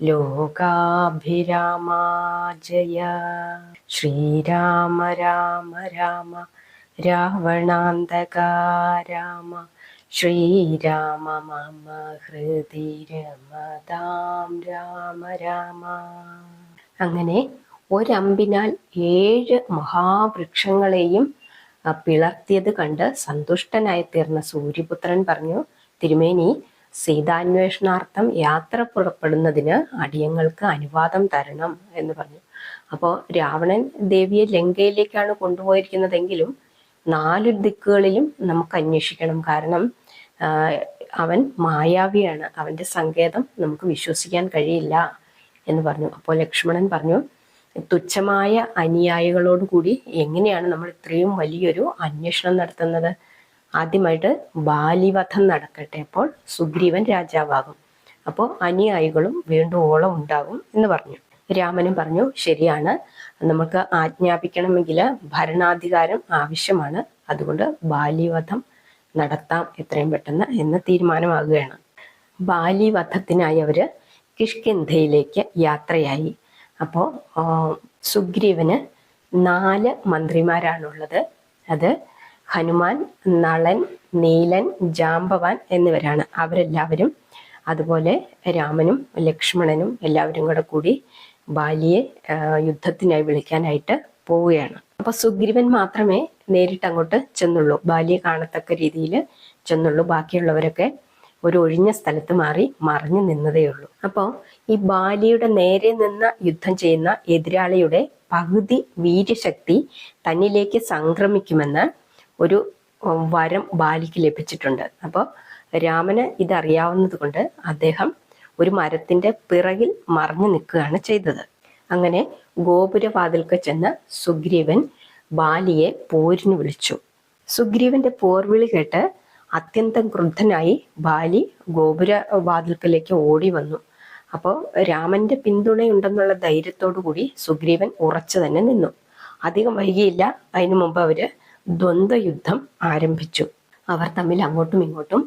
ലോകാഭിരാമ ജയ ശ്രീരാമ രാമ രാമ രാവണാന്തക രാമ ശ്രീരാമ മമ ഹൃദി രമതാം രാമ രാമ. അങ്ങനെ ഒരമ്പിനാൽ ഏഴ് മഹാവൃക്ഷങ്ങളെയും പിളർത്തിയത് കണ്ട് സന്തുഷ്ടനായി തീർന്ന സൂര്യപുത്രൻ പറഞ്ഞു തിരുമേനി സീതാന്വേഷണാർത്ഥം യാത്ര പുറപ്പെടുന്നതിന് അടിയങ്ങൾക്ക് അനുവാദം തരണം എന്ന് പറഞ്ഞു. അപ്പോൾ രാവണൻ ദേവിയെ ലങ്കയിലേക്കാണ് കൊണ്ടുപോയിരിക്കുന്നതെങ്കിലും നാലു ദിക്കുകളിലും നമുക്ക് അന്വേഷിക്കണം. കാരണം അവൻ മായാവിയാണ്. അവന്റെ സങ്കേതം നമുക്ക് വിശ്വസിക്കാൻ കഴിയില്ല എന്ന് പറഞ്ഞു. അപ്പോൾ ലക്ഷ്മണൻ പറഞ്ഞു തുച്ഛമായ അനുയായികളോടുകൂടി എങ്ങനെയാണ് നമ്മൾ ഇത്രയും വലിയൊരു അന്വേഷണം നടത്തുന്നത്? ആദ്യമായിട്ട് ബാലിവധം നടക്കട്ടെ അപ്പോൾ സുഗ്രീവൻ രാജാവാകും. അപ്പോൾ അനുയായികളും വീണ്ടും ഓളം ഉണ്ടാകും എന്ന് പറഞ്ഞു. രാമനും പറഞ്ഞു ശരിയാണ്. നമുക്ക് ആജ്ഞാപിക്കണമെങ്കിൽ ഭരണാധികാരം ആവശ്യമാണ്. അതുകൊണ്ട് ബാലിവധം നടത്താം എത്രയും പെട്ടെന്ന് എന്ന് തീരുമാനമാകുകയാണ്. ബാലിവധത്തിനായി അവർ കിഷ്കിന്ധയിലേക്ക് യാത്രയായി. അപ്പോൾ സുഗ്രീവന് നാല് മന്ത്രിമാരാണുള്ളത്. അത് ഹനുമാൻ നളൻ നീലൻ ജാമ്പവാൻ എന്നിവരാണ് അവരെല്ലാവരും. അതുപോലെ രാമനും ലക്ഷ്മണനും എല്ലാവരും കൂടെ കൂടി ബാലിയെ യുദ്ധത്തിനായി വിളിക്കാനായിട്ട് പോവുകയാണ്. അപ്പൊ സുഗ്രീവൻ മാത്രമേ നേരിട്ട് അങ്ങോട്ട് ചെന്നുള്ളൂ. ബാലിയെ കാണത്തക്ക രീതിയിൽ ചെന്നുള്ളൂ. ബാക്കിയുള്ളവരൊക്കെ ഒരു ഒഴിഞ്ഞ സ്ഥലത്ത് മാറി മറിഞ്ഞു നിന്നതേ ഉള്ളൂ. അപ്പോൾ ഈ ബാലിയുടെ നേരെ നിന്ന് യുദ്ധം ചെയ്യുന്ന എതിരാളിയുടെ പകുതി വീര്യശക്തി തന്നിലേക്ക് സംക്രമിക്കുമെന്ന് ഒരു വരം ബാലിക്ക് ലഭിച്ചിട്ടുണ്ട്. അപ്പോൾ രാമന് ഇതറിയാവുന്നത് കൊണ്ട് അദ്ദേഹം ഒരു മരത്തിന്റെ പിറകിൽ മറഞ്ഞു നിൽക്കുകയാണ് ചെയ്തത്. അങ്ങനെ ഗോപുരവാതിൽക്ക് ചെന്ന് സുഗ്രീവൻ ബാലിയെ പോരിന് വിളിച്ചു. സുഗ്രീവന്റെ പോർവിളി കേട്ട് അത്യന്തം ക്രുദ്ധനായി ബാലി ഗോപുര വാതിൽക്കലേക്ക് ഓടി വന്നു. അപ്പോൾ രാമന്റെ പിന്തുണയുണ്ടെന്നുള്ള ധൈര്യത്തോടു കൂടി സുഗ്രീവൻ ഉറച്ചു തന്നെ നിന്നു. അധികം വൈകിയില്ല. അതിനു മുമ്പ് അവർ ദ്വന്ദ്വയുദ്ധം ആരംഭിച്ചു. അവർ തമ്മിൽ അങ്ങോട്ടും ഇങ്ങോട്ടും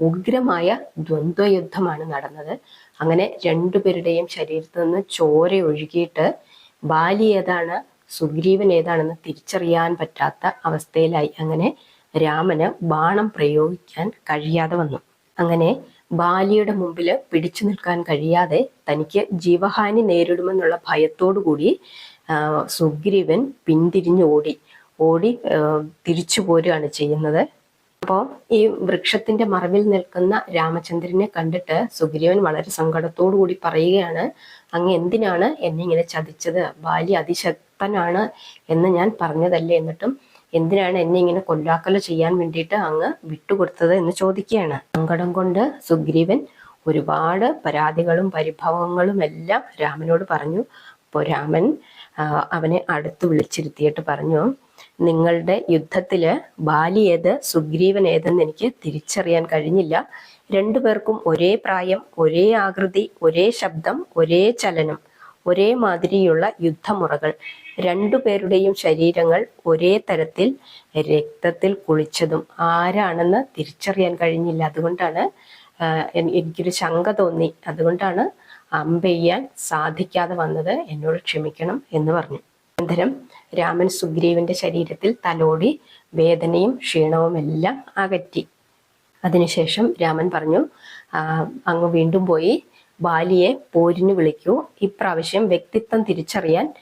ഉഗ്രമായ ദ്വന്ദ്വയുദ്ധമാണ് നടന്നത്. അങ്ങനെ രണ്ടുപേരുടെയും ശരീരത്തു നിന്ന് ചോര ഒഴുകിയിട്ട് ബാലി ഏതാണ് സുഗ്രീവൻ ഏതാണെന്ന് തിരിച്ചറിയാൻ പറ്റാത്ത അവസ്ഥയിലായി. അങ്ങനെ രാമന് ബാണം പ്രയോഗിക്കാൻ കഴിയാതെ വന്നു. അങ്ങനെ ബാലിയുടെ മുമ്പിൽ പിടിച്ചു നിൽക്കാൻ കഴിയാതെ തനിക്ക് ജീവഹാനി നേരിടുമെന്നുള്ള ഭയത്തോടു കൂടി സുഗ്രീവൻ പിന്തിരിഞ്ഞു ഓടി ഓടി തിരിച്ചു പോരുകയാണ് ചെയ്യുന്നത്. അപ്പോൾ ഈ വൃക്ഷത്തിന്റെ മറവിൽ നിൽക്കുന്ന രാമചന്ദ്രനെ കണ്ടിട്ട് സുഗ്രീവൻ വളരെ സങ്കടത്തോടു കൂടി പറയുകയാണ് അങ്ങ് എന്തിനാണ് എന്നെ ഇങ്ങനെ ചതിച്ചത്? ബാലി അതിശക്തനാണ് എന്ന് ഞാൻ പറഞ്ഞതല്ലേ? എന്നിട്ടും എന്തിനാണ് എന്നെ ഇങ്ങനെ കൊല്ലാക്കല ചെയ്യാൻ വേണ്ടിയിട്ട് അങ്ങ് വിട്ടുകൊടുത്തത്? എന്ന് ചോദിക്കുകയാണ്. സങ്കടം കൊണ്ട് സുഗ്രീവൻ ഒരുപാട് പരാതികളും പരിഭവങ്ങളും എല്ലാം രാമനോട് പറഞ്ഞു. അപ്പോൾ രാമൻ അവനെ അടുത്ത് വിളിച്ചിരുത്തിയിട്ട് പറഞ്ഞു നിങ്ങളുടെ യുദ്ധത്തിൽ ബാലി ഏത് സുഗ്രീവൻ ഏതെന്ന് എനിക്ക് തിരിച്ചറിയാൻ കഴിഞ്ഞില്ല. രണ്ടുപേർക്കും ഒരേ പ്രായം ഒരേ ആകൃതി ഒരേ ശബ്ദം ഒരേ ചലനം ഒരേ മാതിരിയുള്ള യുദ്ധമുറകൾ. രണ്ടുപേരുടെയും ശരീരങ്ങൾ ഒരേ തരത്തിൽ രക്തത്തിൽ കുളിച്ചതും. ആരാണെന്ന് തിരിച്ചറിയാൻ കഴിഞ്ഞില്ല. അതുകൊണ്ടാണ് എനിക്കൊരു ശങ്ക തോന്നി. അതുകൊണ്ടാണ് അമ്പെയ്യാൻ സാധിക്കാതെ വന്നത്. എന്നോട് ക്ഷമിക്കണം എന്ന് പറഞ്ഞു. അനന്തരം രാമൻ സുഗ്രീവന്റെ ശരീരത്തിൽ തലോടി വേദനയും ക്ഷീണവും എല്ലാം അകറ്റി. അതിനുശേഷം രാമൻ പറഞ്ഞു അങ്ങ് വീണ്ടും പോയി ബാലിയെ പോരിന് വിളിക്കൂ. ഇപ്രാവശ്യം വ്യക്തിത്വം തിരിച്ചറിയാൻ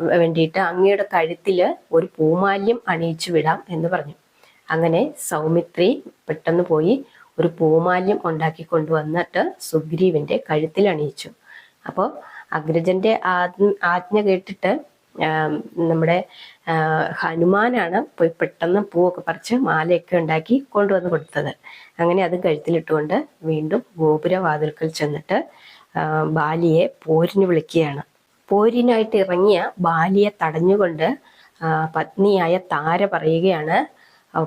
വേണ്ടിയിട്ട് അങ്ങയുടെ കഴുത്തിൽ ഒരു പൂമാല്യം അണിയിച്ചു വിടാം എന്ന് പറഞ്ഞു. അങ്ങനെ സൗമിത്രി പെട്ടെന്ന് പോയി ഒരു പൂമാല്യം ഉണ്ടാക്കി കൊണ്ടുവന്നിട്ട് സുഗ്രീവന്റെ കഴുത്തിൽ അണിയിച്ചു. അപ്പോൾ അഗ്രജന്റെ ആജ്ഞ- കേട്ടിട്ട് നമ്മുടെ ഹനുമാനാണ് പോയി പെട്ടെന്ന് പൂവൊക്കെ പറിച്ച് മാലയൊക്കെ ഉണ്ടാക്കി കൊണ്ടുവന്ന് കൊടുത്തത്. അങ്ങനെ അത് കഴുത്തിലിട്ടുകൊണ്ട് വീണ്ടും ഗോപുരവാതിൽക്കൽ ചെന്നിട്ട് ബാലിയെ പോരിന് വിളിക്കുകയാണ്. പോരിനായിട്ട് ഇറങ്ങിയ ബാലിയെ തടഞ്ഞുകൊണ്ട് പത്നിയായ താര പറയുകയാണ്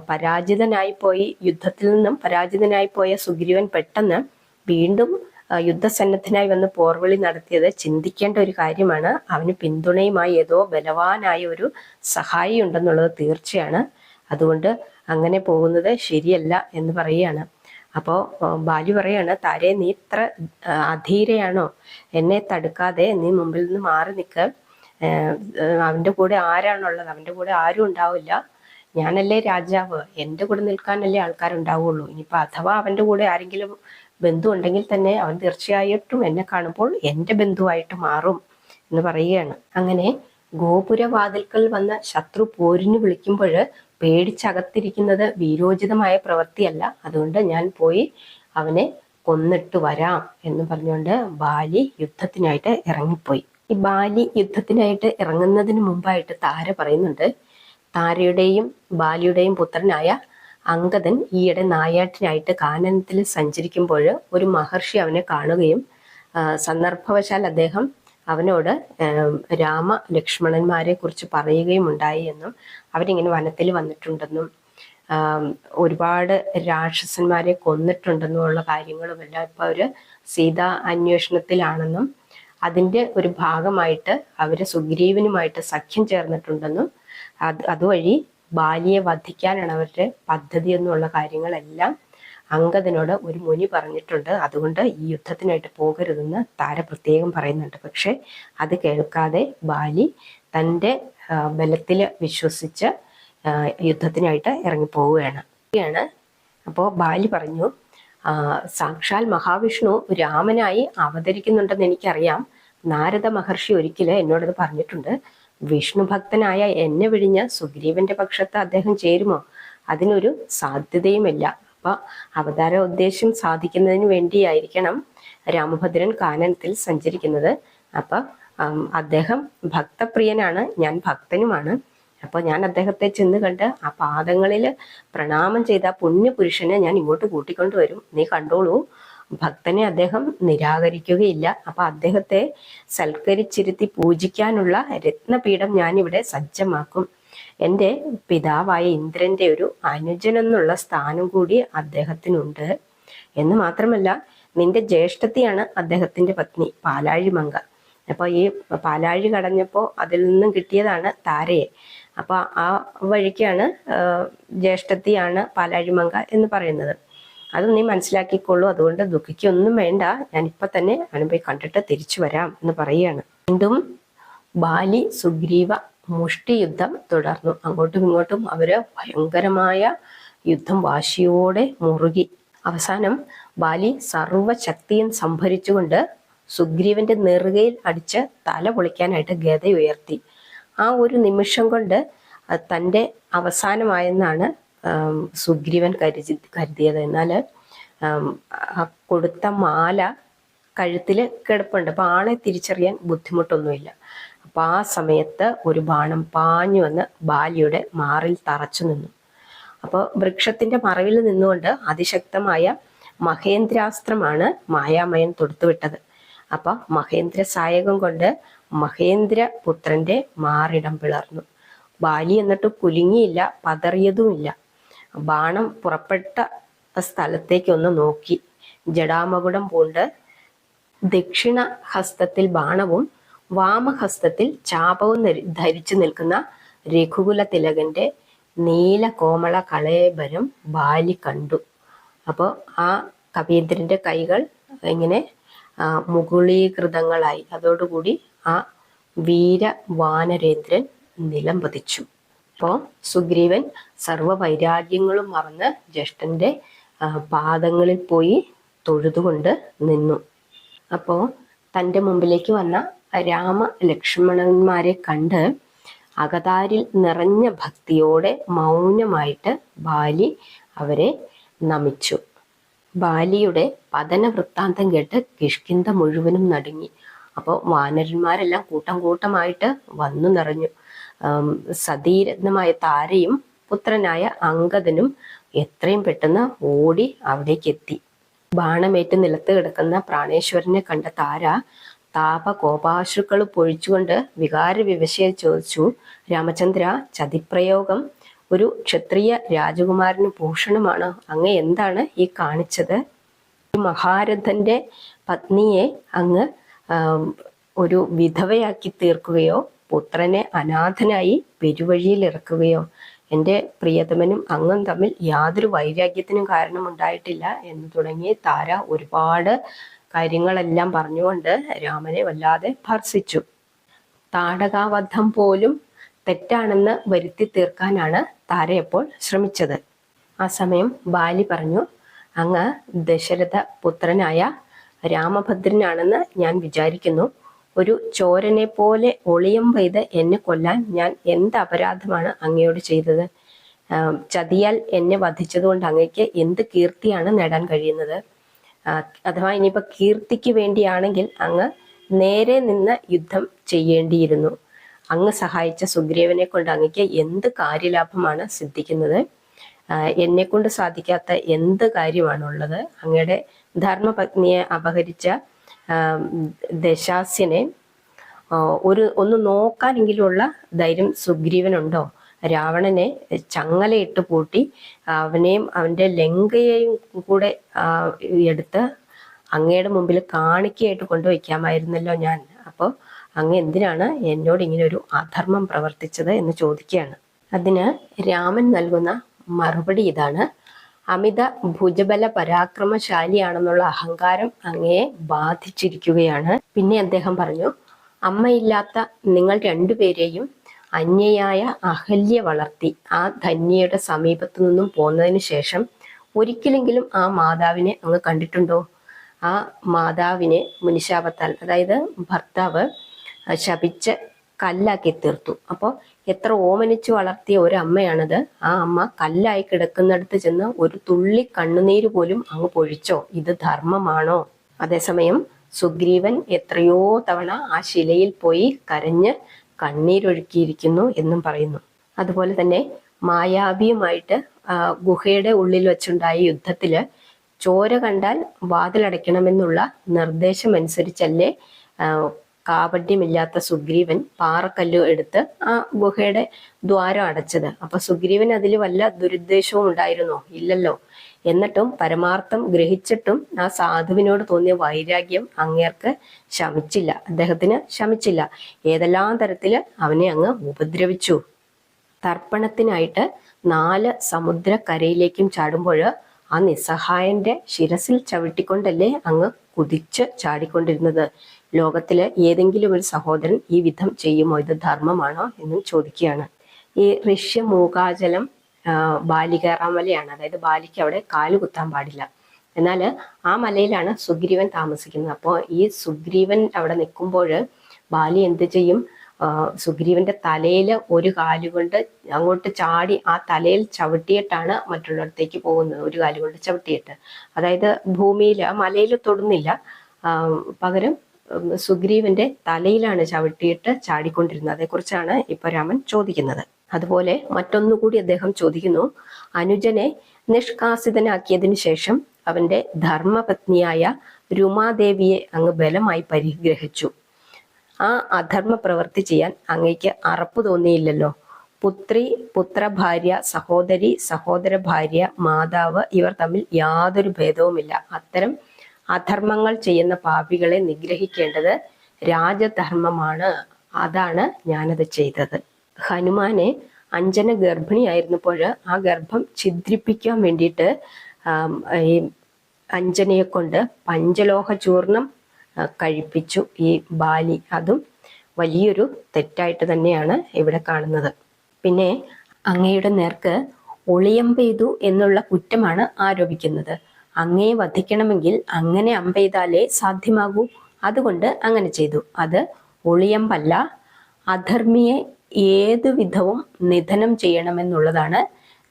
പരാജിതനായി പോയി യുദ്ധത്തിൽ നിന്നും പരാജിതനായി പോയ സുഗ്രീവൻ പെട്ടെന്ന് വീണ്ടും യുദ്ധസന്നദ്ധനായി വന്ന് പോർവിളി നടത്തിയത് ചിന്തിക്കേണ്ട ഒരു കാര്യമാണ്. അവന് പിന്തുണയുമായി ഏതോ ബലവാനായ ഒരു സഹായി ഉണ്ടെന്നുള്ളത് തീർച്ചയാണ്. അതുകൊണ്ട് അങ്ങനെ പോകുന്നത് ശരിയല്ല എന്ന് പറയുകയാണ്. അപ്പോൾ ബാലു പറയാണ് താരെ നീ ഇത്ര അധീരയാണോ? എന്നെ തടുക്കാതെ നീ മുമ്പിൽ നിന്ന് മാറി നിൽക്ക് അവന്റെ കൂടെ ആരാണുള്ളത്? അവന്റെ കൂടെ ആരും ഉണ്ടാവില്ല. ഞാനല്ലേ രാജാവ്? എന്റെ കൂടെ നിൽക്കാനല്ലേ ആൾക്കാരുണ്ടാവുള്ളൂ. ഇനിയിപ്പോൾ അഥവാ അവന്റെ കൂടെ ആരെങ്കിലും ബന്ധു ഉണ്ടെങ്കിൽ തന്നെ അവൻ തീർച്ചയായിട്ടും എന്നെ കാണുമ്പോൾ എന്റെ ബന്ധുവായിട്ട് മാറും എന്ന് പറയുകയാണ്. അങ്ങനെ ഗോപുരവാതിൽക്കൽ വന്ന ശത്രു പോരിന് വിളിക്കുമ്പോൾ പേടിച്ചകത്തിരിക്കുന്നത് വീരോചിതമായ പ്രവൃത്തിയല്ല. അതുകൊണ്ട് ഞാൻ പോയി അവനെ കൊന്നിട്ട് വരാം എന്ന് പറഞ്ഞുകൊണ്ട് ബാലി യുദ്ധത്തിനായിട്ട് ഇറങ്ങിപ്പോയി. ഈ ബാലി യുദ്ധത്തിനായിട്ട് ഇറങ്ങുന്നതിന് മുമ്പായിട്ട് താര പറയുന്നുണ്ട് താരയുടെയും ബാലിയുടെയും പുത്രനായ അങ്കദൻ ഈയിടെ നായാട്ടിനായിട്ട് കാനനത്തിൽ സഞ്ചരിക്കുമ്പോൾ ഒരു മഹർഷി അവനെ കാണുകയും സന്ദർഭവശാൽ അദ്ദേഹം അവനോട് രാമ ലക്ഷ്മണന്മാരെ കുറിച്ച് പറയുകയും ഉണ്ടായി എന്നും അവരിങ്ങനെ വനത്തിൽ വന്നിട്ടുണ്ടെന്നും ഒരുപാട് രാക്ഷസന്മാരെ കൊന്നിട്ടുണ്ടെന്നുമുള്ള കാര്യങ്ങളുമെല്ലാം ഇപ്പൊ അവർ സീതാ അന്വേഷണത്തിലാണെന്നും അതിന്റെ ഒരു ഭാഗമായിട്ട് അവർ സുഗ്രീവനുമായിട്ട് സഖ്യം ചേർന്നിട്ടുണ്ടെന്നും അത് അതുവഴി ബാലിയെ വധിക്കാനാണ് അവരുടെ പദ്ധതി എന്നുള്ള കാര്യങ്ങളെല്ലാം അങ്കദനോട് ഒരു മുനി പറഞ്ഞിട്ടുണ്ട്. അതുകൊണ്ട് ഈ യുദ്ധത്തിനായിട്ട് പോകരുതെന്ന് താര പ്രത്യേകം പറയുന്നുണ്ട്. പക്ഷെ അത് കേൾക്കാതെ ബാലി തന്റെ ബലത്തിൽ വിശ്വസിച്ച് യുദ്ധത്തിനായിട്ട് ഇറങ്ങിപ്പോവുകയാണ്. ാണ് അപ്പോൾ ബാലി പറഞ്ഞു സാക്ഷാൽ മഹാവിഷ്ണു രാമനായി അവതരിക്കുന്നുണ്ടെന്ന് എനിക്കറിയാം. നാരദ മഹർഷി ഒരിക്കൽ എന്നോടത് പറഞ്ഞിട്ടുണ്ട്. വിഷ്ണു ഭക്തനായ എന്നെ വിഴിഞ്ഞ സുഗ്രീവന്റെ പക്ഷത്ത് അദ്ദേഹം ചേരുമോ? അതിനൊരു സാധ്യതയുമില്ല. അപ്പൊ അവതാര ഉദ്ദേശം സാധിക്കുന്നതിന് വേണ്ടിയായിരിക്കണം രാമഭദ്രൻ കാനനത്തിൽ സഞ്ചരിക്കുന്നത്. അപ്പൊ അദ്ദേഹം ഭക്തപ്രിയനാണ് ഞാൻ ഭക്തനുമാണ്. അപ്പോൾ ഞാൻ അദ്ദേഹത്തെ ചെന്ന് കണ്ട് ആ പാദങ്ങളിൽ പ്രണാമം ചെയ്ത പുണ്യ പുണ്യപുരുഷനെ ഞാൻ ഇങ്ങോട്ട് കൂട്ടിക്കൊണ്ടുവരും നീ കണ്ടോളൂ ഭക്തനെ അദ്ദേഹം നിരാകരിക്കുകയില്ല. അപ്പൊ അദ്ദേഹത്തെ സൽക്കരിച്ചിരുത്തി പൂജിക്കാനുള്ള രത്നപീഠം ഇവിടെ സജ്ജമാക്കും. എന്റെ പിതാവായ ഇന്ദ്രന്റെ ഒരു അനുജനെന്നുള്ള സ്ഥാനം കൂടി അദ്ദേഹത്തിനുണ്ട്. എന്ന് മാത്രമല്ല നിന്റെ ജ്യേഷ്ഠത്തെയാണ് അദ്ദേഹത്തിന്റെ പത്നി പാലാഴി മങ്ക അപ്പൊ ഈ പാലാഴി കടഞ്ഞപ്പോ അതിൽ നിന്നും കിട്ടിയതാണ് താരയെ. അപ്പൊ ആ വഴിക്കാണ് ഏർ ജ്യേഷ്ഠത്തിയാണ് പാലാഴി മങ്ക എന്ന് പറയുന്നത്. അത് നീ മനസ്സിലാക്കിക്കൊള്ളൂ. അതുകൊണ്ട് ദുഃഖിക്കൊന്നും വേണ്ട. ഇപ്പൊ തന്നെ അവനെ കണ്ടിട്ട് തിരിച്ചു വരാം എന്ന് പറയുകയാണ്. വീണ്ടും ബാലി സുഗ്രീവ മുഷ്ടി യുദ്ധം തുടർന്നു. അങ്ങോട്ടും ഇങ്ങോട്ടും അവർ ഭയങ്കരമായ യുദ്ധം വാശിയോടെ മുറുകി. അവസാനം ബാലി സർവശക്തിയും സംഭരിച്ചുകൊണ്ട് സുഗ്രീവന്റെ നെറുകയിൽ അടിച്ച് തല പൊളിക്കാനായിട്ട് ഗത ഉയർത്തി ആ ഒരു നിമിഷം കൊണ്ട് തന്റെ അവസാനമായെന്നാണ് സുഗ്രീവൻ കരുതി കരുതിയത്. എന്നാൽ ആ കൊടുത്ത മാല കഴുത്തിൽ കിടപ്പുണ്ട്. അപ്പൊ ആളെ തിരിച്ചറിയാൻ ബുദ്ധിമുട്ടൊന്നുമില്ല. അപ്പൊ ആ സമയത്ത് ഒരു ബാണം പാഞ്ഞു വന്ന് ബാലിയുടെ മാറിൽ തറച്ചു നിന്നു. അപ്പോൾ വൃക്ഷത്തിന്റെ മറവിൽ നിന്നുകൊണ്ട് അതിശക്തമായ മഹേന്ദ്രാസ്ത്രമാണ് മായാമയൻ തൊടുത്തുവിട്ടത്. അപ്പൊ മഹേന്ദ്ര സായകം കൊണ്ട് മഹേന്ദ്ര പുത്രന്റെ മാറിടം പിളർന്നു. ബാലി എന്നിട്ട് കുലുങ്ങിയില്ല പതറിയതുമില്ല. ബാണം പുറപ്പെട്ട സ്ഥലത്തേക്ക് ഒന്ന് നോക്കി. ജടാമകുടം പൂണ്ട് ദക്ഷിണ ഹസ്തത്തിൽ ബാണവും വാമഹസ്തത്തിൽ ചാപവും ധരി- ധരിച്ചു നിൽക്കുന്ന രഘുകുല തിലകന്റെ നീല കോമള കളേബരം ബാലി കണ്ടു. അപ്പോൾ ആ കവീന്ദ്രന്റെ കൈകൾ ഇങ്ങനെ മുകുളീകൃതങ്ങളായി. അതോടുകൂടി ആ വീര വാനരേന്ദ്രൻ നിലം പതിച്ചു. അപ്പോൾ സുഗ്രീവൻ സർവ വൈരാഗ്യങ്ങളും മറന്ന് ജ്യേഷ്ഠന്റെ പാദങ്ങളിൽ പോയി തൊഴുതുകൊണ്ട് നിന്നു. അപ്പോൾ തന്റെ മുമ്പിലേക്ക് വന്ന രാമ ലക്ഷ്മണന്മാരെ കണ്ട് അകതാരിൽ നിറഞ്ഞ ഭക്തിയോടെ മൗനമായിട്ട് ബാലി അവരെ നമിച്ചു. ബാലിയുടെ പതന വൃത്താന്തം കേട്ട് കിഷ്കിന്ത മുഴുവനും നടുങ്ങി. അപ്പോൾ വാനരന്മാരെല്ലാം കൂട്ടം കൂട്ടമായിട്ട് വന്നു നിറഞ്ഞു. സതീരത്നമായ താരയും പുത്രനായ അങ്കദനും എത്രയും പെട്ടെന്ന് ഓടി അവിടേക്ക് എത്തി ബാണമേറ്റ് നിലത്ത് കിടക്കുന്ന പ്രാണേശ്വരനെ കണ്ട താര താപകോപാശ്രുക്കൾ പൊഴിച്ചുകൊണ്ട് വികാര വിവശയെ ചോദിച്ചു രാമചന്ദ്ര ചതിപ്രയോഗം ഒരു ക്ഷത്രിയ രാജകുമാരന് ഭൂഷണമാണ്. അങ്ങ് എന്താണ് ഈ കാണിച്ചത്? മഹാരഥന്റെ പത്നിയെ അങ്ങ് ഒരു വിധവയാക്കി തീർക്കുകയോ പുത്രനെ അനാഥനായി പെരുവഴിയിൽ ഇറക്കുകയോ എന്റെ പ്രിയതമനും അങ്ങും തമ്മിൽ യാതൊരു വൈരാഗ്യത്തിനും കാരണമുണ്ടായിട്ടില്ല എന്ന് തുടങ്ങി താര ഒരുപാട് കാര്യങ്ങളെല്ലാം പറഞ്ഞുകൊണ്ട് രാമനെ വല്ലാതെ ഭർസിച്ചു. താടകാവധം പോലും തെറ്റാണെന്ന് വരുത്തി തീർക്കാനാണ് താരയപ്പോൾ ശ്രമിച്ചത്. ആ സമയം ബാലി പറഞ്ഞു അങ്ങ് ദശരഥ പുത്രനായ രാമഭദ്രനാണെന്ന് ഞാൻ വിചാരിക്കുന്നു. ഒരു ചോരനെ പോലെ ഒളിയം പെയ്ത് എന്നെ കൊല്ലാൻ ഞാൻ എന്ത് അപരാധമാണ് അങ്ങയോട് ചെയ്തത്? ചതിയാൽ എന്നെ വധിച്ചതുകൊണ്ട് അങ്ങയ്ക്ക് എന്ത് കീർത്തിയാണ് നേടാൻ കഴിയുന്നത്? അഥവാ ഇനിയിപ്പോ കീർത്തിക്ക് വേണ്ടിയാണെങ്കിൽ അങ്ങ് നേരെ നിന്ന് യുദ്ധം ചെയ്യേണ്ടിയിരുന്നു. അങ്ങ് സഹായിച്ച സുഗ്രീവനെ കൊണ്ട് അങ്ങക്ക് എന്ത് കാര്യലാഭമാണ് സിദ്ധിക്കുന്നത്? എന്നെ കൊണ്ട് സാധിക്കാത്ത എന്ത് കാര്യമാണുള്ളത്? അങ്ങയുടെ ധർമ്മപത്നിയെ അപഹരിച്ച ദശാസ്യനെ ഒരു ഒന്ന് നോക്കാനെങ്കിലുമുള്ള ധൈര്യം സുഗ്രീവനുണ്ടോ? രാവണനെ ചങ്ങലയിട്ട് പൂട്ടി അവനെയും അവന്റെ ലങ്കയെയും കൂടെ എടുത്ത് അങ്ങയുടെ മുമ്പിൽ കാണിക്കയായിട്ട് കൊണ്ടുവയ്ക്കാമായിരുന്നല്ലോ ഞാൻ. അപ്പോൾ അങ്ങ് എന്തിനാണ് എന്നോട് ഇങ്ങനെ ഒരു അധർമ്മം പ്രവർത്തിച്ചത് എന്ന് ചോദിക്കുകയാണ്. അതിന് രാമൻ നൽകുന്ന മറുപടി ഇതാണ്. അമിത ഭുജബല പരാക്രമശാലിയാണെന്നുള്ള അഹങ്കാരം അങ്ങയെ ബാധിച്ചിരിക്കുകയാണ്. പിന്നെ അദ്ദേഹം പറഞ്ഞു അമ്മയില്ലാത്ത നിങ്ങൾ രണ്ടുപേരെയും അന്യയായ അഹല്യ വളർത്തി ആ ധന്യയുടെ സമീപത്തു നിന്നും പോന്നതിന് ശേഷം ഒരിക്കലെങ്കിലും ആ മാതാവിനെ അങ്ങ് കണ്ടിട്ടുണ്ടോ? ആ മാതാവിനെ മുനിശാപത്താൽ അതായത് ഭർത്താവ് ശപിച്ച് കല്ലാക്കി തീർത്തു. അപ്പോൾ എത്ര ഓമനിച്ചു വളർത്തിയ ഒരു അമ്മയാണത് ആ അമ്മ കല്ലായി കിടക്കുന്നിടത്ത് ചെന്ന് ഒരു തുള്ളി കണ്ണുനീര് പോലും അങ്ങ് പൊഴിച്ചോ? ഇത് ധർമ്മമാണോ? അതേസമയം സുഗ്രീവൻ എത്രയോ തവണ ആ ശിലയിൽ പോയി കരഞ്ഞ് കണ്ണീരൊഴുക്കിയിരിക്കുന്നു എന്നും പറയുന്നു. അതുപോലെ തന്നെ മായാവിയുമായിട്ട് ഗുഹയുടെ ഉള്ളിൽ വെച്ചുണ്ടായ യുദ്ധത്തിൽ ചോര കണ്ടാൽ വാതിലടയ്ക്കണമെന്നുള്ള നിർദ്ദേശം അനുസരിച്ചല്ലേ സുഗ്രീവൻ പാറക്കല്ല് എടുത്ത് ആ ഗുഹയുടെ ദ്വാരം അടച്ചത്. അപ്പൊ സുഗ്രീവൻ അതിൽ വല്ല ദുരുദ്ദേശവും ഉണ്ടായിരുന്നോ? ഇല്ലല്ലോ. എന്നിട്ടും പരമാർത്ഥം ഗ്രഹിച്ചിട്ടും ആ സാധുവിനോട് തോന്നിയ വൈരാഗ്യം അങ്ങേർക്ക് ശമിച്ചില്ല. അദ്ദേഹത്തിന് ശമിച്ചില്ല. ഏതെല്ലാം തരത്തിൽ അവനെ അങ്ങ് ഉപദ്രവിച്ചു. തർപ്പണത്തിനായിട്ട് നാല് സമുദ്രക്കരയിലേക്കും ചാടുമ്പോൾ ആ നിസ്സഹായന്റെ ശിരസിൽ ചവിട്ടിക്കൊണ്ടല്ലേ അങ്ങ് കുതിച്ച് ചാടിക്കൊണ്ടിരുന്നത്? ലോകത്തിലെ ഏതെങ്കിലും ഒരു സഹോദരൻ ഈ വിധം ചെയ്യുമോ? ഇത് ധർമ്മമാണോ എന്നും ചോദിക്കുകയാണ്. ഈ ഋഷ്യ മൂകാചലം ബാലി കയറാൻ മലയാണ് അതായത് ബാലിക്ക് അവിടെ കാൽ കുത്താൻ പാടില്ല. എന്നാൽ ആ മലയിലാണ് സുഗ്രീവൻ താമസിക്കുന്നത്. അപ്പോൾ ഈ സുഗ്രീവൻ അവിടെ നിൽക്കുമ്പോൾ ബാലി എന്ത് ചെയ്യും? സുഗ്രീവന്റെ തലയിൽ ഒരു കാലുകൊണ്ട് അങ്ങോട്ട് ചാടി ആ തലയിൽ ചവിട്ടിയിട്ടാണ് മറ്റുള്ളിടത്തേക്ക് പോകുന്നത്. ഒരു കാലുകൊണ്ട് ചവിട്ടിയിട്ട്. അതായത് ഭൂമിയിൽ ആ മലയിൽ തൊടുന്നില്ല. പകരം സുഗ്രീവന്റെ തലയിലാണ് ചവിട്ടിയിട്ട് ചാടിക്കൊണ്ടിരുന്നത്. അതേക്കുറിച്ചാണ് ഇപ്പൊ രാമൻ ചോദിക്കുന്നത്. അതുപോലെ മറ്റൊന്നുകൂടി അദ്ദേഹം ചോദിക്കുന്നു. അനുജനെ നിഷ്കാസിതനാക്കിയതിനു ശേഷം അവന്റെ ധർമ്മപത്നിയായ രുമാദേവിയെ അങ്ങ് ബലമായി പരിഗ്രഹിച്ചു. ആ അധർമ്മ പ്രവൃത്തി ചെയ്യാൻ അങ്ങയ്ക്ക് അറപ്പ് തോന്നിയില്ലല്ലോ. പുത്രി പുത്രഭാര്യ സഹോദരി സഹോദര ഭാര്യ മാതാവ് ഇവർ തമ്മിൽ യാതൊരു ഭേദവുമില്ല. അത്തരം അധർമ്മങ്ങൾ ചെയ്യുന്ന പാപികളെ നിഗ്രഹിക്കേണ്ടത് രാജധർമ്മമാണ്. അതാണ് ഞാനത് ചെയ്തത്. ഹനുമാനെ അഞ്ജന ഗർഭിണിയായിരുന്നപ്പോൾ ആ ഗർഭം ഛിദ്രിപ്പിക്കാൻ വേണ്ടിയിട്ട് ഈ അഞ്ജനയെ കൊണ്ട് പഞ്ചലോഹ ചൂർണം കഴിപ്പിച്ചു. ഈ ബാലി അതും വലിയൊരു തെറ്റായിട്ട് തന്നെയാണ് ഇവിടെ കാണുന്നത്. പിന്നെ അങ്ങയുടെ നേർക്ക് ഒളിയമ്പെയ്തു എന്നുള്ള കുറ്റമാണ് ആരോപിക്കുന്നത്. അങ്ങയെ വധിക്കണമെങ്കിൽ അങ്ങനെ അമ്പെയ്താലേ സാധ്യമാകൂ. അതുകൊണ്ട് അങ്ങനെ ചെയ്തു. അത് ഒളിയമ്പല്ല അധർമ്മിയെ ഏതുവിധവും നിധനം ചെയ്യണമെന്നുള്ളതാണ്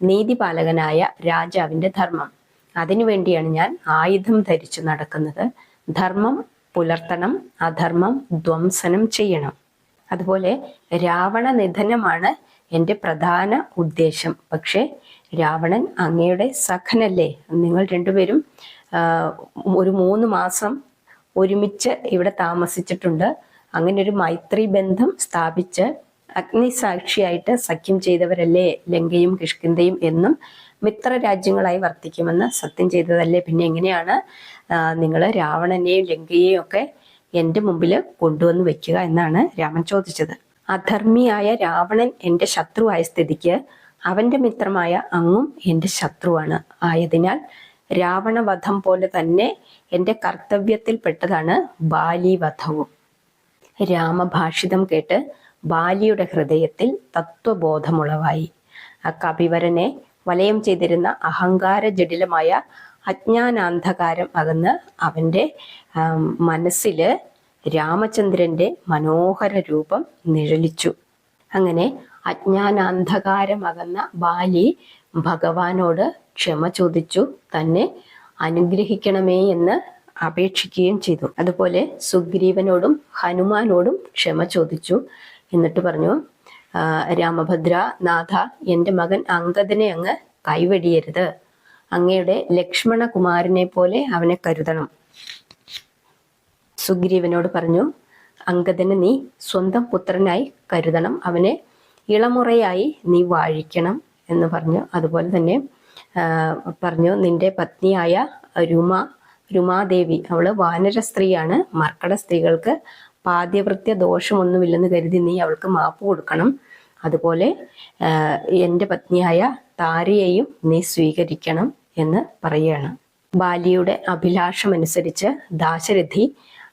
നീതിപാലകനായ രാജാവിന്റെ ധർമ്മം. അതിനുവേണ്ടിയാണ് ഞാൻ ആയുധം ധരിച്ചു നടക്കുന്നത്. ധർമ്മം പുലർത്തണം അധർമ്മം ധ്വംസനം ചെയ്യണം. അതുപോലെ രാവണ നിധനമാണ് എന്റെ പ്രധാന ഉദ്ദേശം. പക്ഷേ രാവണൻ അങ്ങയുടെ സഖനല്ലേ? നിങ്ങൾ രണ്ടുപേരും ഒരു മൂന്ന് മാസം ഒരുമിച്ച് ഇവിടെ താമസിച്ചിട്ടുണ്ട്. അങ്ങനെ ഒരു മൈത്രി ബന്ധം സ്ഥാപിച്ച് അഗ്നിസാക്ഷിയായിട്ട് സഖ്യം ചെയ്തവരല്ലേ? ലങ്കയും കിഷ്കിന്തയും എന്നും മിത്ര രാജ്യങ്ങളായി വർത്തിക്കുമെന്ന് സത്യം ചെയ്തതല്ലേ? പിന്നെ എങ്ങനെയാണ് നിങ്ങൾ രാവണനെയും ലങ്കയെയും ഒക്കെ എന്റെ മുമ്പിൽ കൊണ്ടുവന്ന് വെക്കുക എന്നാണ് രാമൻ ചോദിച്ചത്. അധർമ്മിയായ രാവണൻ എന്റെ ശത്രുവായ സ്ഥിതിക്ക് അവന്റെ മിത്രമായ അങ്ങും എന്റെ ശത്രുവാണ്. ആയതിനാൽ രാവണവധം പോലെ തന്നെ എന്റെ കർത്തവ്യത്തിൽപ്പെട്ടതാണ് ബാലിവധവും. രാമഭാഷിതം കേട്ട് ബാലിയുടെ ഹൃദയത്തിൽ തത്വബോധമുളവായി. ആ കപിവരനെ വലയം ചെയ്തിരുന്ന അഹങ്കാര ജടിലമായ അജ്ഞാനാന്ധകാരം അകന്ന് അവന്റെ മനസ്സിൽ രാമചന്ദ്രന്റെ മനോഹര രൂപം നിഴലിച്ചു. അങ്ങനെ അജ്ഞാനാന്ധകാരമകന്ന ബാലി ഭഗവാനോട് ക്ഷമ ചോദിച്ചു. തന്നെ അനുഗ്രഹിക്കണമേ എന്ന് അപേക്ഷിക്കുകയും ചെയ്തു. അതുപോലെ സുഗ്രീവനോടും ഹനുമാനോടും ക്ഷമ ചോദിച്ചു. എന്നിട്ട് പറഞ്ഞു രാമഭദ്ര നാഥ എന്റെ മകൻ അങ്കദനെ അങ്ങ് കൈവെടിയരുത്. അങ്ങയുടെ ലക്ഷ്മണകുമാരനെ പോലെ അവനെ കരുതണം. സുഗ്രീവനോട് പറഞ്ഞു അങ്കദനെ നീ സ്വന്തം പുത്രനായി കരുതണം. അവനെ ഇളമുറയായി നീ വാഴിക്കണം എന്ന് പറഞ്ഞു. അതുപോലെ തന്നെ പറഞ്ഞു നിന്റെ പത്നിയായ രുമ രുമാദേവി അവൾ വാനര സ്ത്രീയാണ്. മർക്കട സ്ത്രീകൾക്ക് പാദ്യവൃത്യ ദോഷമൊന്നുമില്ലെന്ന് കരുതി നീ അവൾക്ക് മാപ്പ് കൊടുക്കണം. അതുപോലെ എന്റെ പത്നിയായ താരയെയും നീ സ്വീകരിക്കണം എന്ന് പറയുകയാണ്. ബാലിയുടെ അഭിലാഷമനുസരിച്ച് ദാശരഥി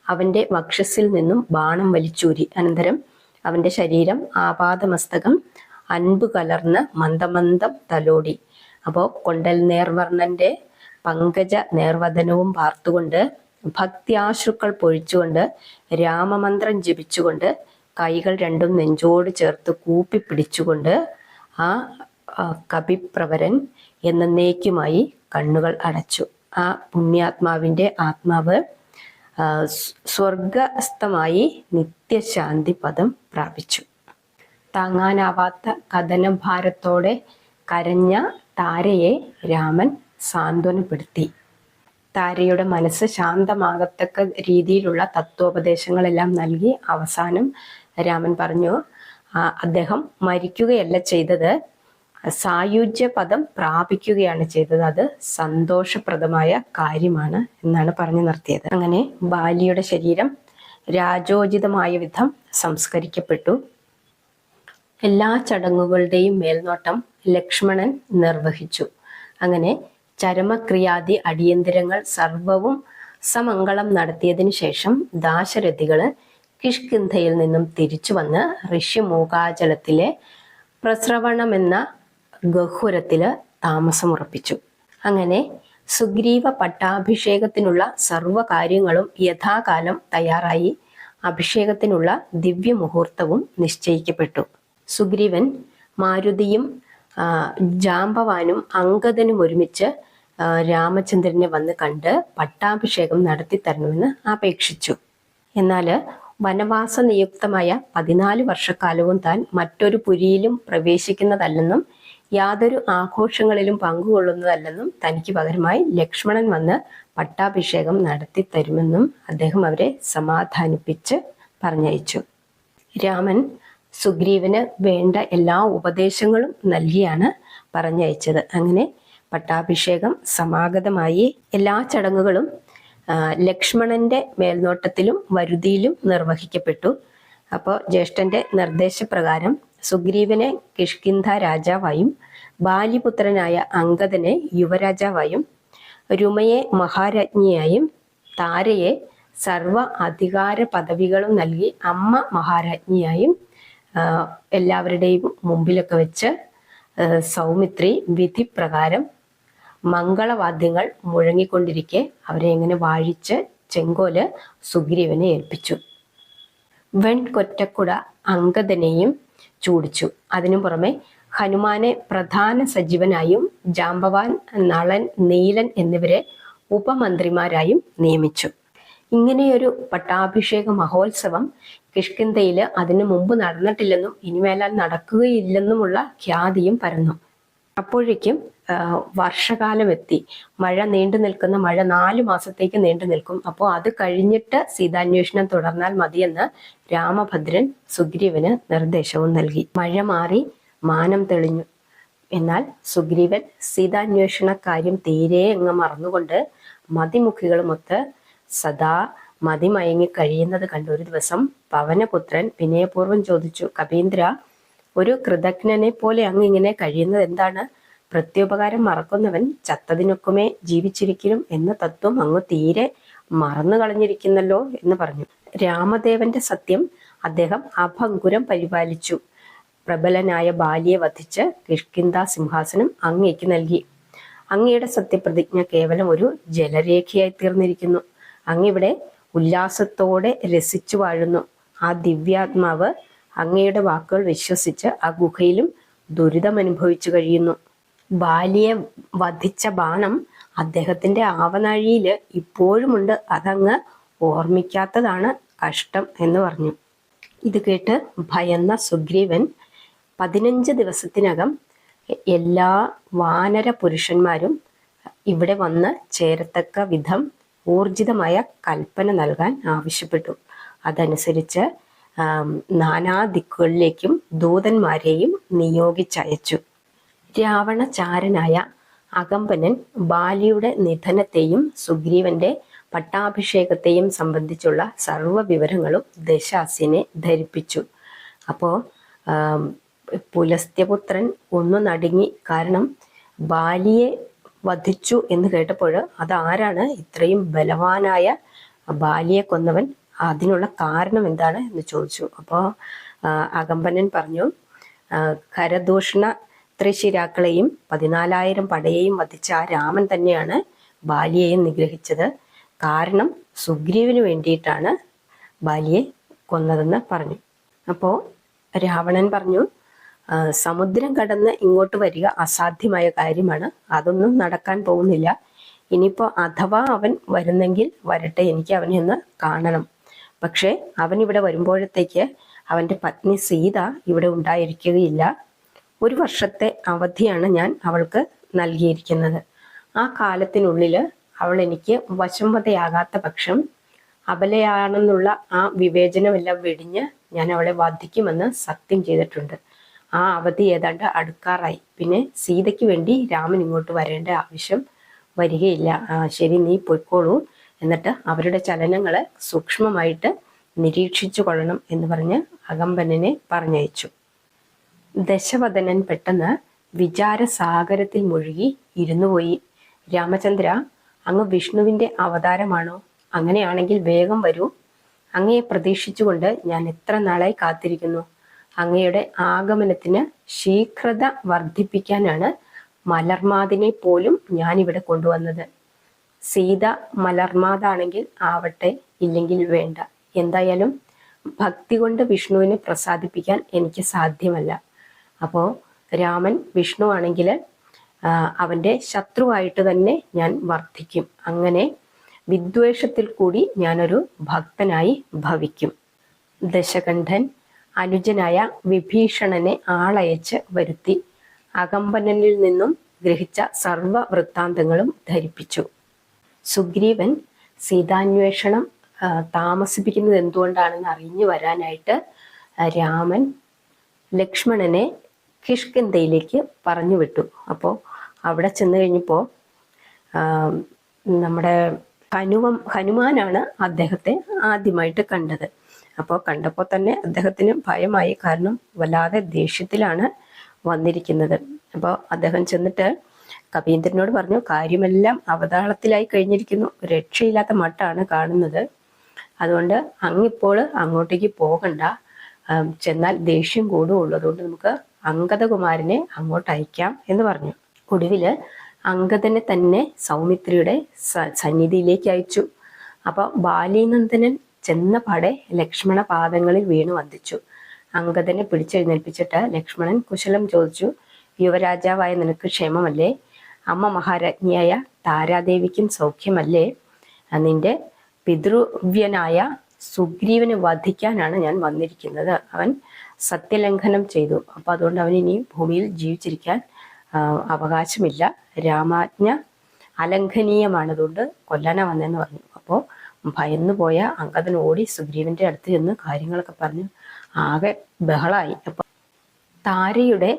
അവന്റെ വക്ഷസിൽ നിന്നും ബാണം വലിച്ചൂരി. അനന്തരം അവന്റെ ശരീരം ആപാദമസ്തകം അൻപ് കലർന്ന് മന്ദമന്ദം തലോടി. അപ്പോൾ കൊണ്ടൽ നേർവർണന്റെ പങ്കജ നേർവദനവും പാർത്തുകൊണ്ട് ഭക്തിയാശ്രുക്കൾ പൊഴിച്ചുകൊണ്ട് രാമമന്ത്രം ജപിച്ചുകൊണ്ട് കൈകൾ രണ്ടും നെഞ്ചോട് ചേർത്ത് കൂപ്പി പിടിച്ചുകൊണ്ട് ആ കപിപ്രവരൻ എന്നേക്കുമായി കണ്ണുകൾ അടച്ചു. ആ പുണ്യാത്മാവിന്റെ ആത്മാവ് സ്വർഗസ്ഥമായി നിത്യശാന്തി പദം പ്രാപിച്ചു. താങ്ങാനാവാത്ത കഥനഭാരത്തോടെ കരഞ്ഞ താരയെ രാമൻ സാന്ത്വനപ്പെടുത്തി. താരയുടെ മനസ്സ് ശാന്തമാകത്തക്ക രീതിയിലുള്ള തത്വോപദേശങ്ങളെല്ലാം നൽകി അവസാനം രാമൻ പറഞ്ഞു അദ്ദേഹം മരിക്കുകയല്ല ചെയ്തത്. സായുജ്യ പദം പ്രാപിക്കുകയാണ് ചെയ്തത്. അത് സന്തോഷപ്രദമായ കാര്യമാണ് എന്നാണ് പറഞ്ഞു നിർത്തിയത്. അങ്ങനെ ബാലിയുടെ ശരീരം രാജോചിതമായ വിധം സംസ്കരിക്കപ്പെട്ടു. എല്ലാ ചടങ്ങുകളുടെയും മേൽനോട്ടം ലക്ഷ്മണൻ നിർവഹിച്ചു. അങ്ങനെ ചരമക്രിയാദി അടിയന്തിരങ്ങൾ സർവവും സമംഗളം നടത്തിയതിനു ശേഷം ദാശരഥികൾ കിഷ്കിന്ധയിൽ നിന്നും തിരിച്ചു വന്ന് ഋഷ്യമൂകാചലത്തിലെ പ്രസ്രവണമെന്ന ഗഹുരത്തിൽ താമസമുറപ്പിച്ചു. അങ്ങനെ സുഗ്രീവ പട്ടാഭിഷേകത്തിനുള്ള സർവകാര്യങ്ങളും യഥാകാലം തയ്യാറായി. അഭിഷേകത്തിനുള്ള ദിവ്യമുഹൂർത്തവും നിശ്ചയിക്കപ്പെട്ടു. സുഗ്രീവൻ മാരുതിയും ജാമ്പവാനും അങ്കദനും ഒരുമിച്ച് രാമചന്ദ്രനെ വന്ന് കണ്ട് പട്ടാഭിഷേകം നടത്തി തരണമെന്ന് അപേക്ഷിച്ചു. എന്നാൽ വനവാസ നിയുക്തമായ പതിനാല് വർഷക്കാലവും താൻ മറ്റൊരു പുരിയിലും പ്രവേശിക്കുന്നതല്ലെന്നും യാതൊരു ആഘോഷങ്ങളിലും പങ്കുകൊള്ളുന്നതല്ലെന്നും തനിക്ക് പകരമായി ലക്ഷ്മണൻ വന്ന് പട്ടാഭിഷേകം നടത്തി തരുമെന്നും അദ്ദേഹം അവരെ സമാധാനിപ്പിച്ച് പറഞ്ഞയച്ചു. രാമൻ സുഗ്രീവന് വേണ്ട എല്ലാ ഉപദേശങ്ങളും നൽകിയാണ് പറഞ്ഞയച്ചത്. അങ്ങനെ പട്ടാഭിഷേകം സമാഗതമായി എല്ലാ ചടങ്ങുകളും ലക്ഷ്മണന്റെ മേൽനോട്ടത്തിലും വരുതിയിലും നിർവഹിക്കപ്പെട്ടു. അപ്പോൾ ജ്യേഷ്ഠന്റെ നിർദ്ദേശപ്രകാരം സുഗ്രീവനെ കിഷ്കിന്ധ രാജാവായും ബാലിപുത്രനായ അങ്കദനെ യുവരാജാവായും രുമയെ മഹാരാജ്ഞിയായും താരയെ സർവ അധികാര പദവികളും നൽകി അമ്മ മഹാരാജ്ഞിയായും എല്ലാവരുടെയും മുമ്പിലൊക്കെ വെച്ച് സൗമിത്രി വിധിപ്രകാരം മംഗളവാദ്യങ്ങൾ മുഴങ്ങിക്കൊണ്ടിരിക്കെ അവരെ എങ്ങനെ വാഴിച്ച് ചെങ്കോൽ സുഗ്രീവനെ ഏൽപ്പിച്ചു. വെൺകൊറ്റക്കുട അങ്കദനെയും ചൂടിച്ചു. അതിനു പുറമെ ഹനുമാനെ പ്രധാന സജീവനായും ജാമ്പവാൻ നളൻ നീലൻ എന്നിവരെ ഉപമന്ത്രിമാരായും നിയമിച്ചു. ഇങ്ങനെയൊരു പട്ടാഭിഷേക മഹോത്സവം കിഷ്കിന്തയിൽ അതിനു മുമ്പ് നടന്നിട്ടില്ലെന്നും ഇനിമേലാൽ നടക്കുകയില്ലെന്നുമുള്ള ഖ്യാതിയും പരന്നു. അപ്പോഴേക്കും വർഷകാലം എത്തി മഴ നീണ്ടു നിൽക്കുന്ന മഴ നാല് മാസത്തേക്ക് നീണ്ടു നിൽക്കും. അപ്പോൾ അത് കഴിഞ്ഞിട്ട് സീതാന്വേഷണം തുടർന്നാൽ മതിയെന്ന് രാമഭദ്രൻ സുഗ്രീവന് നിർദ്ദേശവും നൽകി. മഴ മാറി മാനം തെളിഞ്ഞു. എന്നാൽ സുഗ്രീവൻ സീതാന്വേഷണ കാര്യം തീരെ അങ്ങ് മറന്നുകൊണ്ട് മതിമുഖികളുമൊത്ത് സദാ മതിമയങ്ങി കഴിയുന്നത് കണ്ട ഒരു ദിവസം പവനപുത്രൻ വിനയപൂർവം ചോദിച്ചു കവീന്ദ്ര ഒരു കൃതജ്ഞനെ പോലെ അങ്ങ് ഇങ്ങനെ കഴിയുന്നത് എന്താണ്? പ്രത്യുപകാരം മറക്കുന്നവൻ ചത്തതിനൊക്കുമേ ജീവിച്ചിരിക്കലും എന്ന തത്വം അങ്ങ് തീരെ മറന്നു കളഞ്ഞിരിക്കുന്നല്ലോ എന്ന് പറഞ്ഞു. രാമദേവന്റെ സത്യം അദ്ദേഹം അഭംഗുരം പരിപാലിച്ചു. പ്രബലനായ ബാലിയെ വധിച്ച് കിഷ്കിന്ദ സിംഹാസനം അങ്ങേക്ക് നൽകി. അങ്ങയുടെ സത്യപ്രതിജ്ഞ കേവലം ഒരു ജലരേഖയായി തീർന്നിരിക്കുന്നു. അങ്ങിവിടെ ഉല്ലാസത്തോടെ രസിച്ചു വാഴുന്നു. ആ ദിവ്യാത്മാവ് അങ്ങയുടെ വാക്കുകൾ വിശ്വസിച്ച് ആ ഗുഹയിലും ദുരിതമനുഭവിച്ചു കഴിയുന്നു. ബാലിയെ വധിച്ച ബാണം അദ്ദേഹത്തിന്റെ ആവനാഴിയിൽ ഇപ്പോഴുമുണ്ട്. അതങ്ങ് ഓർമ്മിക്കാത്തതാണ് കഷ്ടം എന്ന് പറഞ്ഞു. ഇത് കേട്ട് ഭയന്ന സുഗ്രീവൻ പതിനഞ്ച് ദിവസത്തിനകം എല്ലാ വാനര പുരുഷന്മാരും ഇവിടെ വന്ന് ചേരത്തക്ക വിധം ഊർജിതമായ കൽപ്പന നൽകാൻ ആവശ്യപ്പെട്ടു. അതനുസരിച്ച് നാനാ ദിക്കുകളിലേക്കും ദൂതന്മാരെയും നിയോഗിച്ചയച്ചു. രാവണചാരനായ അകമ്പനൻ ബാലിയുടെ നിധനത്തെയും സുഗ്രീവന്റെ പട്ടാഭിഷേകത്തെയും സംബന്ധിച്ചുള്ള സർവ വിവരങ്ങളും ദശാസ്യനെ ധരിപ്പിച്ചു അപ്പോൾ പുലസ്ത്യപുത്രൻ ഒന്നു നടുങ്ങി കാരണം ബാലിയെ വധിച്ചു എന്ന് കേട്ടപ്പോൾ അതാരാണ് ഇത്രയും ബലവാനായ ബാലിയെ കൊന്നവൻ? അതിനുള്ള കാരണം എന്താണ് എന്ന് ചോദിച്ചു. അപ്പോൾ അകമ്പനൻ പറഞ്ഞു ആ, ഖരദൂഷണ ത്രിശിരാക്കളെയും പതിനാലായിരം പടയെയും വധിച്ച ആ രാമൻ തന്നെയാണ് ബാലിയെയും നിഗ്രഹിച്ചത്. കാരണം സുഗ്രീവിന് വേണ്ടിയിട്ടാണ് ബാലിയെ കൊന്നതെന്ന് പറഞ്ഞു. അപ്പോൾ രാവണൻ പറഞ്ഞു "ആ, സമുദ്രം കടന്ന് ഇങ്ങോട്ട് വരിക അസാധ്യമായ കാര്യമാണ്. അതൊന്നും നടക്കാൻ പോകുന്നില്ല. ഇനിയിപ്പോൾ അഥവാ അവൻ വരുന്നെങ്കിൽ വരട്ടെ എനിക്ക് അവനെ ഒന്ന് കാണണം. പക്ഷേ അവൻ ഇവിടെ വരുമ്പോഴത്തേക്ക് അവന്റെ പത്നി സീത ഇവിടെ ഉണ്ടായിരിക്കുകയില്ല. ഒരു വർഷത്തെ അവധിയാണ് ഞാൻ അവൾക്ക് നൽകിയിരിക്കുന്നത്. ആ കാലത്തിനുള്ളിൽ അവൾ എനിക്ക് വശംവതയാകാത്ത പക്ഷം അബലയാണെന്നുള്ള ആ വിവേചനമെല്ലാം വെടിഞ്ഞ് ഞാൻ അവളെ വധിക്കുമെന്ന് സത്യം ചെയ്തിട്ടുണ്ട്. ആ അവധി ഏതാണ്ട് അടുക്കാറായി. പിന്നെ സീതയ്ക്ക് വേണ്ടി രാമൻ ഇങ്ങോട്ട് വരേണ്ട ആവശ്യം വരികയില്ല. ശരി നീ പൊയ്ക്കോളൂ. എന്നിട്ട് അവരുടെ ചലനങ്ങളെ സൂക്ഷ്മമായിട്ട് നിരീക്ഷിച്ചു കൊള്ളണം എന്ന് പറഞ്ഞ് അകമ്പനെ പറഞ്ഞയച്ചു. ദശവദനൻ പെട്ടെന്ന് വിചാരസാഗരത്തിൽ മുഴുകി ഇരുന്നു പോയി. രാമചന്ദ്ര അങ്ങ് വിഷ്ണുവിന്റെ അവതാരമാണോ? അങ്ങനെയാണെങ്കിൽ വേഗം വരൂ. അങ്ങയെ പ്രതീക്ഷിച്ചുകൊണ്ട് ഞാൻ എത്ര നാളായി കാത്തിരിക്കുന്നു. അങ്ങയുടെ ആഗമനത്തിന് ശീഘ്രത വർദ്ധിപ്പിക്കാനാണ് മലർമാതിനെ പോലും ഞാനിവിടെ കൊണ്ടുവന്നത്. സീത മലർമാതാണെങ്കിൽ ആവട്ടെ ഇല്ലെങ്കിൽ വേണ്ട. എന്തായാലും ഭക്തി കൊണ്ട് വിഷ്ണുവിനെ പ്രസാദിപ്പിക്കാൻ എനിക്ക് സാധ്യമല്ല. അപ്പോൾ രാമൻ വിഷ്ണു ആണെങ്കിൽ അവന്റെ ശത്രുവായിട്ട് തന്നെ ഞാൻ വർദ്ധിക്കും അങ്ങനെ വിദ്വേഷത്തിൽ കൂടി ഞാനൊരു ഭക്തനായി ഭവിക്കും. ദശകണ്ഠൻ അനുജനായ വിഭീഷണനെ ആളയച്ച് വരുത്തി അകമ്പനനിൽ നിന്നും ഗ്രഹിച്ച സർവ വൃത്താന്തങ്ങളും ധരിപ്പിച്ചു. സുഗ്രീവൻ സീതാന്വേഷണം താമസിപ്പിക്കുന്നത് എന്തുകൊണ്ടാണെന്ന് അറിഞ്ഞു വരാനായിട്ട് രാമൻ ലക്ഷ്മണനെ കിഷ്കിന്തയിലേക്ക് പറഞ്ഞു വിട്ടു. അപ്പോൾ അവിടെ ചെന്ന് കഴിഞ്ഞപ്പോൾ നമ്മുടെ ഹനുവം ഹനുമാനാണ് അദ്ദേഹത്തെ ആദ്യമായിട്ട് കണ്ടത്. അപ്പോൾ കണ്ടപ്പോൾ തന്നെ അദ്ദേഹത്തിന് ഭയമായി. കാരണം വല്ലാതെ ദേഷ്യത്തിലാണ് വന്നിരിക്കുന്നത്. അപ്പോൾ അദ്ദേഹം ചെന്നിട്ട് കവീന്ദ്രനോട് പറഞ്ഞു കാര്യമെല്ലാം അവതാളത്തിലായി കഴിഞ്ഞിരിക്കുന്നു. രക്ഷയില്ലാത്ത മട്ടാണ് കാണുന്നത്. അതുകൊണ്ട് അങ്ങിപ്പോൾ അങ്ങോട്ടേക്ക് പോകണ്ട. ചെന്നാൽ ദേഷ്യം കൂടുള്ളൂ അതുകൊണ്ട് നമുക്ക് അങ്കദകുമാരനെ അങ്ങോട്ട് അയക്കാം എന്ന് പറഞ്ഞു. ഒടുവിൽ അങ്കദനെ തന്നെ സൗമിത്രിയുടെ സന്നിധിയിലേക്ക് അയച്ചു. അപ്പോൾ ബാലിനന്ദനൻ ചെന്ന പാടെ ലക്ഷ്മണ പാദങ്ങളിൽ വീണു വന്ദിച്ചു. അങ്കദനെ പിടിച്ചെഴുന്നേൽപ്പിച്ചിട്ട് ലക്ഷ്മണൻ കുശലം ചോദിച്ചു യുവരാജാവായ നിനക്ക് ക്ഷേമമല്ലേ? അമ്മ മഹാരാജ്ഞിയായ താരാദേവിക്കും സൗഖ്യമല്ലേ? നിന്റെ പിതൃവ്യനായ സുഗ്രീവനെ വധിക്കാനാണ് ഞാൻ വന്നിരിക്കുന്നത്. അവൻ സത്യലംഘനം ചെയ്തു. അപ്പൊ അതുകൊണ്ട് അവൻ ഇനി ഭൂമിയിൽ ജീവിച്ചിരിക്കാൻ അവകാശമില്ല. രാമാജ്ഞ അലംഘനീയമാണതുകൊണ്ട് കൊല്ലാനാ വന്നെന്ന് പറഞ്ഞു. അപ്പോൾ ഭയന്നു പോയ അങ്കദൻ ഓടി സുഗ്രീവന്റെ അടുത്ത് ചെന്ന് കാര്യങ്ങളൊക്കെ പറഞ്ഞു. ആകെ ബഹളായി. അപ്പൊ താരയുടെ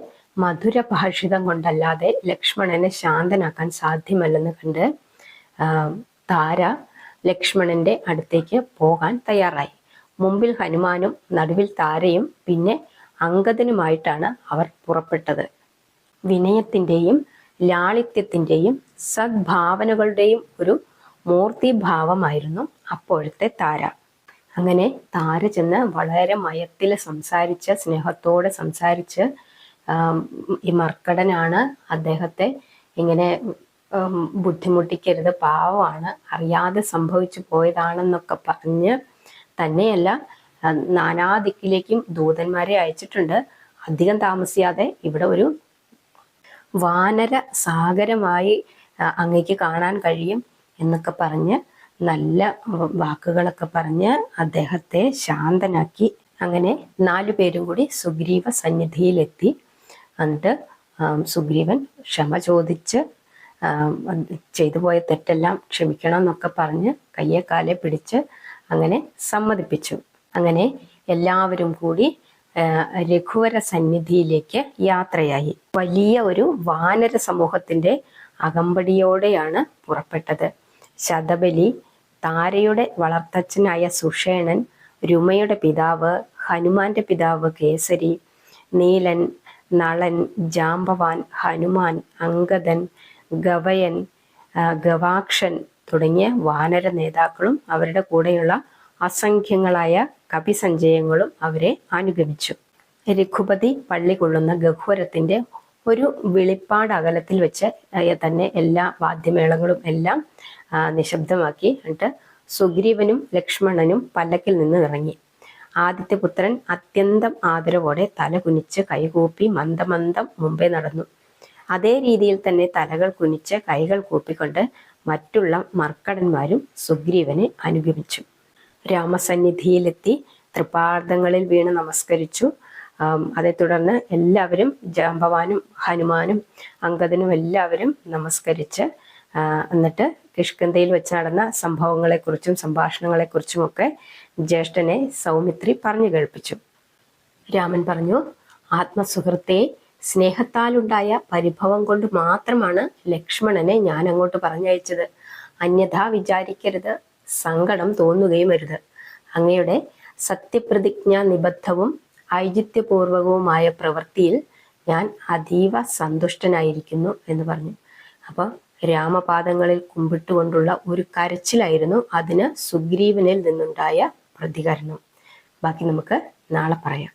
മധുര ഭാഷിതം കൊണ്ടല്ലാതെ ലക്ഷ്മണനെ ശാന്തനാക്കാൻ സാധ്യമല്ലെന്ന് കണ്ട് താര ലക്ഷ്മണന്റെ അടുത്തേക്ക് പോകാൻ തയ്യാറായി. മുമ്പിൽ ഹനുമാനും നടുവിൽ താരയും പിന്നെ അങ്കദനുമായിട്ടാണ് അവർ പുറപ്പെട്ടത്. വിനയത്തിന്റെയും ലാളിത്യത്തിന്റെയും സദ്ഭാവനകളുടെയും ഒരു മൂർത്തിഭാവമായിരുന്നു അപ്പോഴത്തെ താര. അങ്ങനെ താര ചെന്ന് വളരെ മയത്തിൽ സംസാരിച്ച് സ്നേഹത്തോടെ സംസാരിച്ച് ഈ മർക്കടനാണ് അദ്ദേഹത്തെ ഇങ്ങനെ ബുദ്ധിമുട്ടിക്കരുത് പാവമാണ് അറിയാതെ സംഭവിച്ചു പോയതാണെന്നൊക്കെ പറഞ്ഞ് തന്നെയല്ല നാനാ ദിക്കിലേക്കും ദൂതന്മാരെ അയച്ചിട്ടുണ്ട്. അധികം താമസിയാതെ ഇവിടെ ഒരു വാനര സാഗരമായി അങ്ങേക്ക് കാണാൻ കഴിയും എന്നൊക്കെ പറഞ്ഞ് നല്ല വാക്കുകളൊക്കെ പറഞ്ഞ് അദ്ദേഹത്തെ ശാന്തനാക്കി അങ്ങനെ നാലു പേരും കൂടി സുഗ്രീവ സന്നിധിയിലെത്തി. എന്നിട്ട് സുഗ്രീവൻ ക്ഷമ ചോദിച്ച് ചെയ്തു പോയ തെറ്റെല്ലാം ക്ഷമിക്കണം എന്നൊക്കെ പറഞ്ഞ് കയ്യെ കാലെ പിടിച്ച് അങ്ങനെ സമ്മതിപ്പിച്ചു. അങ്ങനെ എല്ലാവരും കൂടി രഘുവര സന്നിധിയിലേക്ക് യാത്രയായി. വലിയ ഒരു വാനര സമൂഹത്തിന്റെ അകമ്പടിയോടെയാണ് പുറപ്പെട്ടത്. ശതബലി താരയുടെ വളർത്തച്ഛനായ സുഷേണൻ രുമയുടെ പിതാവ് ഹനുമാന്റെ പിതാവ് കേസരി നീലൻ നളൻ ജാമ്പവാൻ ഹനുമാൻ അങ്കദൻ ഗവയൻ ഗവാക്ഷൻ തുടങ്ങിയ വാനര നേതാക്കളും അവരുടെ കൂടെയുള്ള അസംഖ്യങ്ങളായ കപിസഞ്ചയങ്ങളും അവരെ അനുഗമിച്ചു. രഘുപതി പള്ളി കൊള്ളുന്ന ഗഹ്വരത്തിന്റെ ഒരു വെളിപ്പാട് അകലത്തിൽ വെച്ച് തന്നെ എല്ലാ വാദ്യമേളങ്ങളും എല്ലാം നിശബ്ദമാക്കി എന്നിട്ട് സുഗ്രീവനും ലക്ഷ്മണനും പല്ലക്കിൽ നിന്ന് ഇറങ്ങി. ആദിത്യപുത്രൻ അത്യന്തം ആദരവോടെ തല കുനിച്ച് കൈകൂപ്പി മന്ദമന്ദം മുമ്പേ നടന്നു. അതേ രീതിയിൽ തന്നെ തലകൾ കുനിച്ച് കൈകൾ കൂപ്പിക്കൊണ്ട് മറ്റുള്ള മർക്കടന്മാരും സുഗ്രീവനെ അനുഗമിച്ചു. രാമസന്നിധിയിലെത്തി തൃപ്പാർദ്ദങ്ങളിൽ വീണ് നമസ്കരിച്ചു. അതേ തുടർന്ന് എല്ലാവരും ജാമ്പവാനും ഹനുമാനും അങ്കദനും എല്ലാവരും നമസ്കരിച്ച് എന്നിട്ട് കിഷ്കന്ധയിൽ വെച്ച് നടന്ന സംഭവങ്ങളെക്കുറിച്ചും സംഭാഷണങ്ങളെക്കുറിച്ചുമൊക്കെ ജ്യേഷ്ഠനെ സൗമിത്രി പറഞ്ഞു കേൾപ്പിച്ചു. രാമൻ പറഞ്ഞു ആത്മസുഹൃത്തെ സ്നേഹത്താലുണ്ടായ പരിഭവം കൊണ്ട് മാത്രമാണ് ലക്ഷ്മണനെ ഞാൻ അങ്ങോട്ട് പറഞ്ഞയച്ചത്. അന്യഥാ വിചാരിക്കരുത് സങ്കടം തോന്നുകയും അരുത്. അങ്ങയുടെ സത്യപ്രതിജ്ഞാ നിബദ്ധവും ഐജിത്യപൂർവകവുമായ പ്രവൃത്തിയിൽ ഞാൻ അതീവ സന്തുഷ്ടനായിരിക്കുന്നു എന്ന് പറഞ്ഞു. അപ്പോൾ രാമപാദങ്ങളിൽ കുമ്പിട്ടുകൊണ്ടുള്ള ഒരു കരച്ചിലായിരുന്നു അതിന് സുഗ്രീവനിൽ നിന്നുണ്ടായ പ്രതികരണം. ബാക്കി നമുക്ക് നാളെ പറയാം.